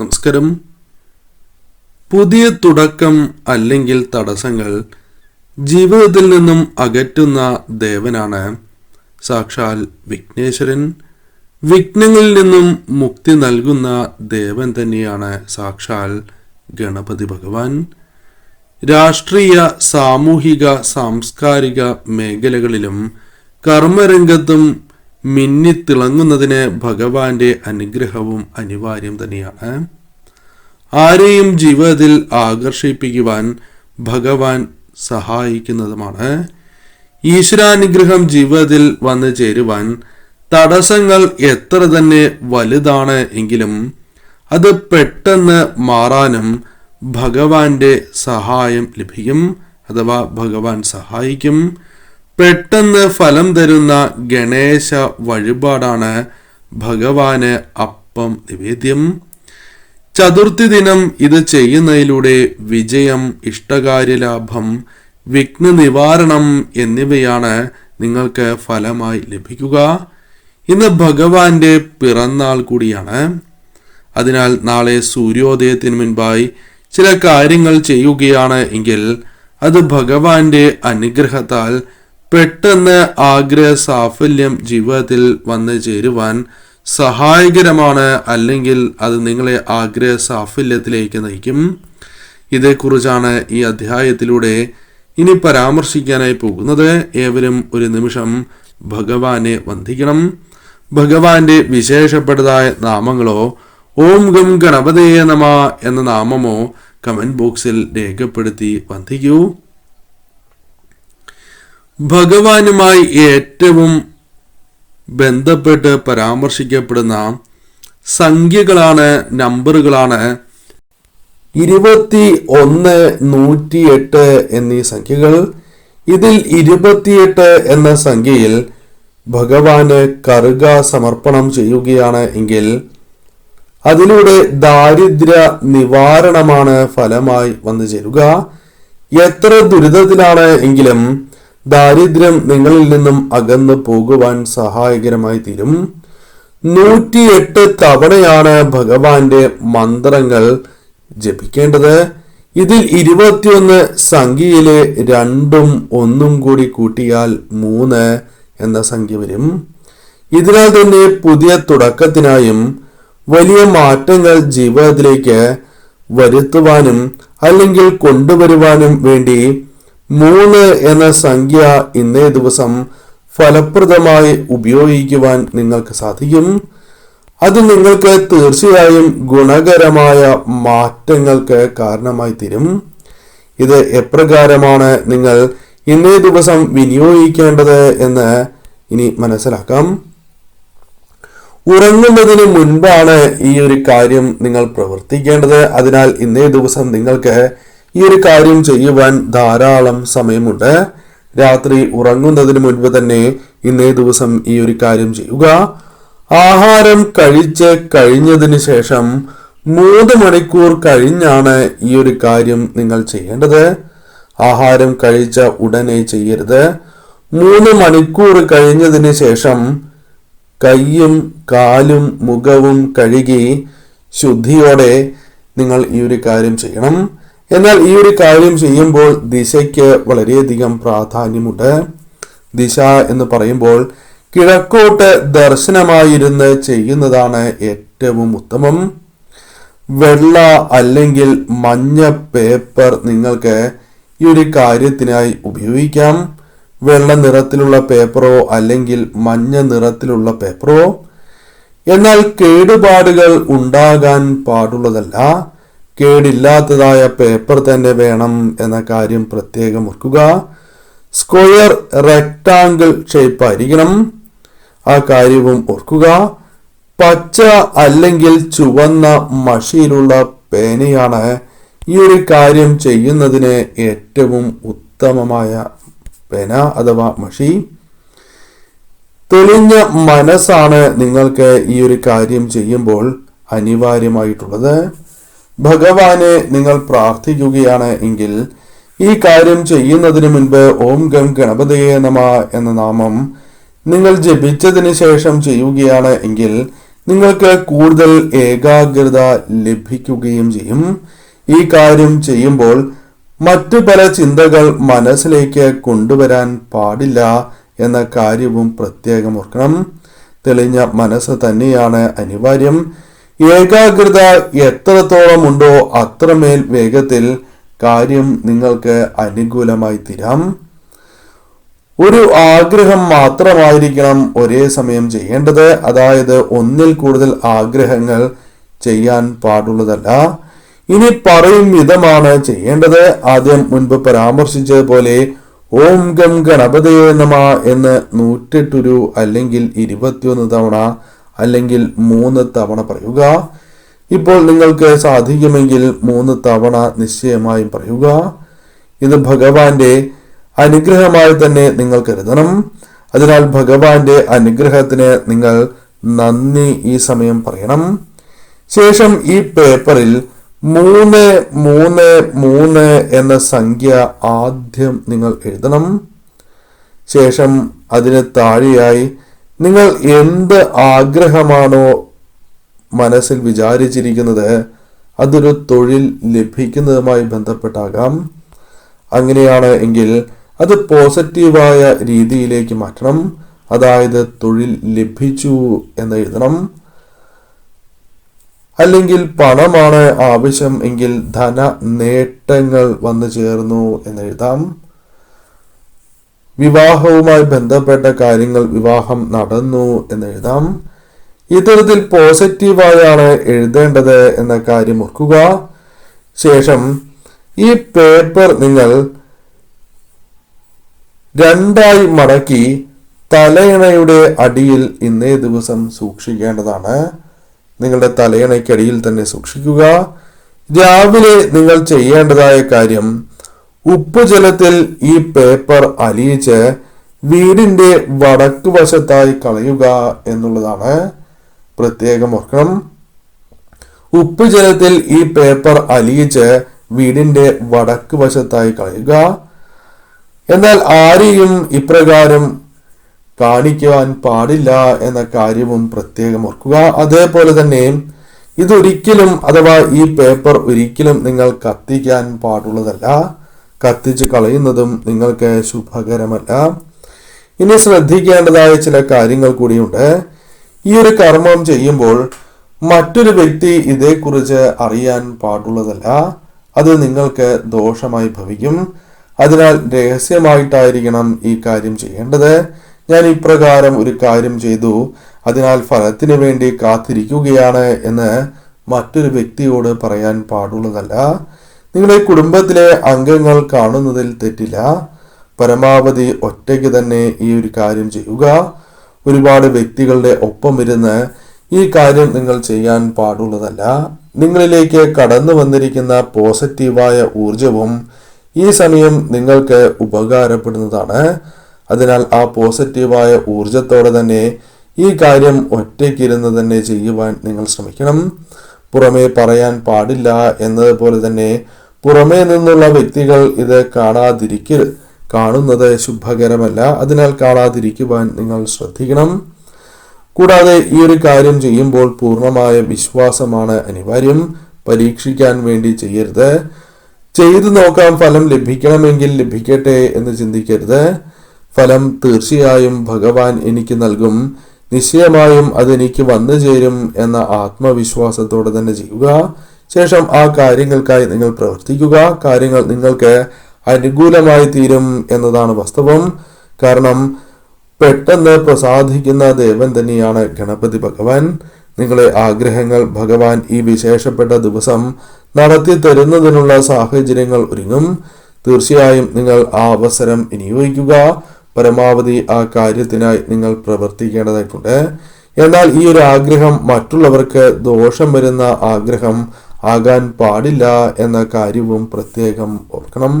നമസ്കാരം. പുതിയ തുടക്കം അല്ലെങ്കിൽ തടസ്സങ്ങൾ ജീവിതത്തിൽ നിന്നും അകറ്റുന്ന ദേവനാണ് സാക്ഷാൽ വിഘ്നേശ്വരൻ. വിഘ്നങ്ങളിൽ നിന്നും മുക്തി നൽകുന്ന ദേവൻ തന്നെയാണ് സാക്ഷാൽ ഗണപതി ഭഗവാൻ. രാഷ്ട്രീയ സാമൂഹിക സാംസ്കാരിക മേഖലകളിലും കർമ്മരംഗത്തും മിന്നിത്തിളങ്ങുന്നതിന് ഭഗവാന്റെ അനുഗ്രഹവും അനിവാര്യം തന്നെയാണ്. ആരെയും ജീവിതത്തിൽ ആകർഷിപ്പിക്കുവാൻ ഭഗവാൻ സഹായിക്കുന്നതുമാണ്. ഈശ്വരാനുഗ്രഹം ജീവിതത്തിൽ വന്നു ചേരുവാൻ തടസ്സങ്ങൾ എത്ര തന്നെ വലുതാണ് എങ്കിലും അത് പെട്ടെന്ന് മാറാനും ഭഗവാന്റെ സഹായം ലഭിക്കും അഥവാ ഭഗവാൻ സഹായിക്കും. പെട്ടെന്ന് ഫലം തരുന്ന ഗണേശ വഴിപാടാണ് ഭഗവാന് അപ്പം നിവേദ്യം. ചതുർത്ഥി ദിനം ഇത് ചെയ്യുന്നതിലൂടെ വിജയം ഇഷ്ടകാര്യലാഭം വിഘ്ന നിവാരണം എന്നിവയാണ് നിങ്ങൾക്ക് ഫലമായി ലഭിക്കുക. ഇന്ന് ഭഗവാന്റെ പിറന്നാൾ കൂടിയാണ്. അതിനാൽ നാളെ സൂര്യോദയത്തിന് മുൻപായി ചില കാര്യങ്ങൾ ചെയ്യുകയാണ് എങ്കിൽ അത് ഭഗവാന്റെ അനുഗ്രഹത്താൽ പെട്ടെന്ന് ആഗ്രഹ സാഫല്യം ജീവിതത്തിൽ വന്നു ചേരുവാൻ സഹായകരമാണ് അല്ലെങ്കിൽ അത് നിങ്ങളെ ആഗ്രഹ സാഫല്യത്തിലേക്ക് നയിക്കും. ഇതേക്കുറിച്ചാണ് ഈ അധ്യായത്തിലൂടെ ഇനി പരാമർശിക്കാനായി പോകുന്നത്. ഏവരും ഒരു നിമിഷം ഭഗവാനെ വന്ദിക്കണം. ഭഗവാന്റെ വിശേഷപ്പെട്ടതായ നാമങ്ങളോ ഓം ഗം ഗണപതേ നമ എന്ന നാമമോ കമന്റ് ബോക്സിൽ രേഖപ്പെടുത്തി വന്ദിക്കൂ. ഭഗവാനുമായി ഏറ്റവും ബന്ധപ്പെട്ട് പരാമർശിക്കപ്പെടുന്ന സംഖ്യകളാണ് നമ്പറുകളാണ് ഇരുപത്തി ഒന്ന് നൂറ്റിയെട്ട് എന്നീ സംഖ്യകൾ. ഇതിൽ ഇരുപത്തിയെട്ട് എന്ന സംഖ്യയിൽ ഭഗവാന് കറുക സമർപ്പണം ചെയ്യുകയാണ് എങ്കിൽ അതിലൂടെ ദാരിദ്ര്യ നിവാരണമാണ് ഫലമായി വന്നു ചേരുക. എത്ര ദുരിതത്തിലാണ് എങ്കിലും ദാരിദ്ര്യം നിങ്ങളിൽ നിന്നും അകന്നു പോകുവാൻ സഹായകരമായി തീരും. നൂറ്റിയെട്ട് തവണയാണ് ഭഗവാന്റെ മന്ത്രങ്ങൾ ജപിക്കേണ്ടത്. ഇതിൽ ഇരുപത്തിയൊന്ന് സംഖ്യയിലെ രണ്ടും ഒന്നും കൂടി കൂട്ടിയാൽ മൂന്ന് എന്ന സംഖ്യ വരും. ഇതിനാൽ തന്നെ പുതിയ തുടക്കത്തിനായും വലിയ മാറ്റങ്ങൾ ജീവിതത്തിലേക്ക് വരുത്തുവാനും അല്ലെങ്കിൽ കൊണ്ടുവരുവാനും വേണ്ടി മൂന്ന് എന്ന സംഖ്യ ഇന്നേ ദിവസം ഫലപ്രദമായി ഉപയോഗിക്കുവാൻ നിങ്ങൾക്ക് സാധിക്കും. അത് നിങ്ങൾക്ക് തീർച്ചയായും ഗുണകരമായ മാറ്റങ്ങൾക്ക് കാരണമായി തീരും. ഇത് എപ്രകാരമാണ് നിങ്ങൾ ഇന്നേ ദിവസം വിനിയോഗിക്കേണ്ടത് എന്ന് ഇനി മനസ്സിലാക്കാം. ഉറങ്ങുന്നതിന് മുൻപാണ് ഈ ഒരു കാര്യം നിങ്ങൾ പ്രവർത്തിക്കേണ്ടത്. അതിനാൽ ഇന്നേ ദിവസം നിങ്ങൾക്ക് ഈ ഒരു കാര്യം ചെയ്യുവാൻ ധാരാളം സമയമുണ്ട്. രാത്രി ഉറങ്ങുന്നതിന് മുൻപ് തന്നെ ഇന്നേ ദിവസം ഈ ഒരു കാര്യം ചെയ്യുക. ആഹാരം കഴിച്ച് കഴിഞ്ഞതിന് ശേഷം മൂന്ന് മണിക്കൂർ കഴിഞ്ഞാണ് ഈ ഒരു കാര്യം നിങ്ങൾ ചെയ്യേണ്ടത്. ആഹാരം കഴിച്ച ഉടനെ ചെയ്യരുത്. മൂന്ന് മണിക്കൂർ കഴിഞ്ഞതിന് ശേഷം കയ്യും കാലും മുഖവും കഴുകി ശുദ്ധിയോടെ നിങ്ങൾ ഈ ഒരു കാര്യം ചെയ്യണം. എന്നാൽ ഈ ഒരു കാര്യം ചെയ്യുമ്പോൾ ദിശയ്ക്ക് വളരെയധികം പ്രാധാന്യമുണ്ട്. ദിശ എന്ന് പറയുമ്പോൾ കിഴക്കോട്ട് ദർശനമായിരുന്ന് ചെയ്യുന്നതാണ് ഏറ്റവും ഉത്തമം. വെള്ള അല്ലെങ്കിൽ മഞ്ഞ പേപ്പർ നിങ്ങൾക്ക് ഈ ഒരു കാര്യത്തിനായി ഉപയോഗിക്കാം. വെള്ള നിറത്തിലുള്ള പേപ്പറോ അല്ലെങ്കിൽ മഞ്ഞ നിറത്തിലുള്ള പേപ്പറോ. എന്നാൽ കേടുപാടുകൾ ഉണ്ടാകാൻ പാടുള്ളതല്ല. കേടില്ലാത്തതായ പേപ്പർ തന്നെ വേണം എന്ന കാര്യം പ്രത്യേകം ഓർക്കുക. സ്ക്വയർ റെക്ടാങ്കിൾ ഷേപ്പ് ആയിരിക്കണം. ആ കാര്യവും ഓർക്കുക. പച്ച അല്ലെങ്കിൽ ചുവന്ന മഷിയിലുള്ള പേനയാണ് ഈ ഒരു കാര്യം ചെയ്യുന്നതിന് ഏറ്റവും ഉത്തമമായ പേന അഥവാ മഷി. തെളിഞ്ഞ മനസ്സാണ് നിങ്ങൾക്ക് ഈ ഒരു കാര്യം ചെയ്യുമ്പോൾ അനിവാര്യമായിട്ടുള്ളത്. ഭഗവാനെ നിങ്ങൾ പ്രാർത്ഥിക്കുകയാണ് എങ്കിൽ ഈ കാര്യം ചെയ്യുന്നതിന് മുൻപ് ഓം ഗം ഗണപതയെ നമ എന്ന നാമം നിങ്ങൾ ജപിച്ചതിന് ശേഷം ചെയ്യുകയാണ് എങ്കിൽ നിങ്ങൾക്ക് കൂടുതൽ ഏകാഗ്രത ലഭിക്കുകയും ചെയ്യും. ഈ കാര്യം ചെയ്യുമ്പോൾ മറ്റു പല ചിന്തകൾ മനസ്സിലേക്ക് കൊണ്ടുവരാൻ പാടില്ല എന്ന കാര്യവും പ്രത്യേകം ഓർക്കണം. തെളിഞ്ഞ മനസ്സ് തന്നെയാണ് അനിവാര്യം. ഏകാഗ്രത എത്രത്തോളം ഉണ്ടോ അത്രമേൽ വേഗത്തിൽ കാര്യം നിങ്ങൾക്ക് അനുകൂലമായി തീരാം. ഒരു ആഗ്രഹം മാത്രമായിരിക്കണം ഒരേ സമയം ചെയ്യേണ്ടത്. അതായത് ഒന്നിൽ കൂടുതൽ ആഗ്രഹങ്ങൾ ചെയ്യാൻ പാടുള്ളതല്ല. ഇനി പറയും വിധമാണ് ചെയ്യേണ്ടത്. ആദ്യം മുൻപ് പരാമർശിച്ചതുപോലെ ഓം ഗം ഗണപതേ നമ എന്ന് നൂറ്റെട്ടൊരു അല്ലെങ്കിൽ ഇരുപത്തിയൊന്ന് തവണ അല്ലെങ്കിൽ മൂന്ന് തവണ പറയുക. ഇപ്പോൾ നിങ്ങൾക്ക് സാധിക്കുമെങ്കിൽ മൂന്ന് തവണ നിശ്ചയമായും പറയുക. ഇത് ഭഗവാന്റെ അനുഗ്രഹമായി തന്നെ നിങ്ങൾ കരുതണം. അതിനാൽ ഭഗവാന്റെ അനുഗ്രഹത്തിന് നിങ്ങൾ നന്ദി ഈ സമയം പറയണം. ശേഷം ഈ പേപ്പറിൽ മൂന്ന് മൂന്ന് മൂന്ന് എന്ന സംഖ്യ ആദ്യം നിങ്ങൾ എഴുതണം. ശേഷം അതിന് താഴെയായി നിങ്ങൾ എന്ത് ആഗ്രഹമാണോ മനസ്സിൽ വിചാരിച്ചിരിക്കുന്നത് അതൊരു തൊഴിൽ ലഭിക്കുന്നതുമായി ബന്ധപ്പെട്ടാകാം. അങ്ങനെയാണ് എങ്കിൽ അത് പോസിറ്റീവായ രീതിയിലേക്ക് മാറ്റണം. അതായത് തൊഴിൽ ലഭിച്ചു എന്ന് എഴുതണം. അല്ലെങ്കിൽ പണമാണ് ആവശ്യം എങ്കിൽ ധന നേട്ടങ്ങൾ വന്നു ചേർന്നു എന്ന് എഴുതാം. വിവാഹവുമായി ബന്ധപ്പെട്ട കാര്യങ്ങൾ വിവാഹം നടന്നു എന്ന് എഴുതാം. ഇത്തരത്തിൽ പോസിറ്റീവായാണ് എഴുതേണ്ടത് എന്ന കാര്യം ഓർക്കുക. ശേഷം ഈ പേപ്പർ നിങ്ങൾ രണ്ടായി മടക്കി തലയണയുടെ അടിയിൽ ഇന്നേ ദിവസം സൂക്ഷിക്കേണ്ടതാണ്. നിങ്ങളുടെ തലയണയ്ക്കടിയിൽ തന്നെ സൂക്ഷിക്കുക. രാവിലെ നിങ്ങൾ ചെയ്യേണ്ടതായ കാര്യം ഉപ്പ് ജലത്തിൽ ഈ പേപ്പർ അലിയിച്ച് വീടിന്റെ വടക്ക് വശത്തായി കളയുക എന്നുള്ളതാണ് പ്രത്യേകം ഓർക്കണം ഉപ്പുജലത്തിൽ ഈ പേപ്പർ അലിയിച്ച് വീടിന്റെ വടക്ക് വശത്തായി കളയുക. എന്നാൽ ആരെയും ഇപ്രകാരം കാണിക്കുവാൻ പാടില്ല എന്ന കാര്യവും പ്രത്യേകം ഓർക്കുക. അതേപോലെ തന്നെ ഇതൊരിക്കലും അഥവാ ഈ പേപ്പർ ഒരിക്കലും നിങ്ങൾ കത്തിക്കാൻ പാടുള്ളതല്ല. കത്തിച്ച് കളയുന്നതും നിങ്ങൾക്ക് ശുഭകരമല്ല. ഇനി ശ്രദ്ധിക്കേണ്ടതായ ചില കാര്യങ്ങൾ കൂടിയുണ്ട്. ഈ ഒരു കർമ്മം ചെയ്യുമ്പോൾ മറ്റൊരു വ്യക്തി ഇതേക്കുറിച്ച് അറിയാൻ പാടുള്ളതല്ല. അത് നിങ്ങൾക്ക് ദോഷമായി ഭവിക്കും. അതിനാൽ രഹസ്യമായിട്ടായിരിക്കണം ഈ കാര്യം ചെയ്യേണ്ടത്. ഞാൻ ഇപ്രകാരം ഒരു കാര്യം ചെയ്തു. അതിനാൽ ഫലത്തിന് വേണ്ടി കാത്തിരിക്കുകയാണ് എന്ന് മറ്റൊരു വ്യക്തിയോട് പറയാൻ പാടുള്ളതല്ല. നിങ്ങളുടെ കുടുംബത്തിലെ അംഗങ്ങൾ കാണുന്നതിൽ തെറ്റില്ല. പരമാവധി ഒറ്റയ്ക്ക് തന്നെ ഈ ഒരു കാര്യം ചെയ്യുക. ഒരുപാട് വ്യക്തികളുടെ ഒപ്പം ഇരുന്ന് ഈ കാര്യം നിങ്ങൾ ചെയ്യാൻ പാടുള്ളതല്ല. നിങ്ങളിലേക്ക് കടന്നു വന്നിരിക്കുന്ന പോസിറ്റീവായ ഊർജവും ഈ സമയം നിങ്ങൾക്ക് ഉപകാരപ്പെടുന്നതാണ്. അതിനാൽ ആ പോസിറ്റീവായ ഊർജത്തോടെ തന്നെ ഈ കാര്യം ഒറ്റയ്ക്കിരുന്ന് തന്നെ ചെയ്യുവാൻ നിങ്ങൾ ശ്രമിക്കണം. പുറമേ പറയാൻ പാടില്ല എന്നതുപോലെ തന്നെ പുറമേ നിന്നുള്ള വ്യക്തികൾ ഇത് കാണാതിരിക്ക കാണുന്നത് ശുഭകരമല്ല. അതിനാൽ കാണാതിരിക്കുവാൻ നിങ്ങൾ ശ്രദ്ധിക്കണം. കൂടാതെ ഈ ഒരു കാര്യം ചെയ്യുമ്പോൾ പൂർണമായ വിശ്വാസമാണ് അനിവാര്യം. പരീക്ഷിക്കാൻ വേണ്ടി ചെയ്യരുത്. ചെയ്തു നോക്കാം ഫലം ലഭിക്കണമെങ്കിൽ ലഭിക്കട്ടെ എന്ന് ചിന്തിക്കരുത്. ഫലം തീർച്ചയായും ഭഗവാൻ എനിക്ക് നൽകും. നിശ്ചയമായും അതെനിക്ക് വന്നു ചേരും എന്ന ആത്മവിശ്വാസത്തോടെ തന്നെ ചെയ്യുക. ശേഷം ആ കാര്യങ്ങൾക്കായി നിങ്ങൾ പ്രവർത്തിക്കുക. കാര്യങ്ങൾ നിങ്ങൾക്ക് അനുകൂലമായി തീരും എന്നതാണ് വാസ്തവം. കാരണം പെട്ടെന്ന് പ്രസാദിക്കുന്ന ദേവൻ തന്നെയാണ് ഗണപതി ഭഗവാൻ. നിങ്ങളെ ആഗ്രഹങ്ങൾ ഭഗവാൻ ഈ വിശേഷപ്പെട്ട ദിവസം നടത്തി തരുന്നതിനുള്ള സാഹചര്യങ്ങൾ ഒരുങ്ങും. തീർച്ചയായും നിങ്ങൾ ആ അവസരം വിനിയോഗിക്കുക. പരമാവധി ആ കാര്യത്തിനായി നിങ്ങൾ പ്രവർത്തിക്കേണ്ടതായിട്ടുണ്ട്. എന്നാൽ ഈ ഒരു ആഗ്രഹം മറ്റുള്ളവർക്ക് ദോഷം വരുന്ന ആഗ്രഹം ആകാൻ പാടില്ല എന്ന കാര്യവും പ്രത്യേകം ഓർക്കണം.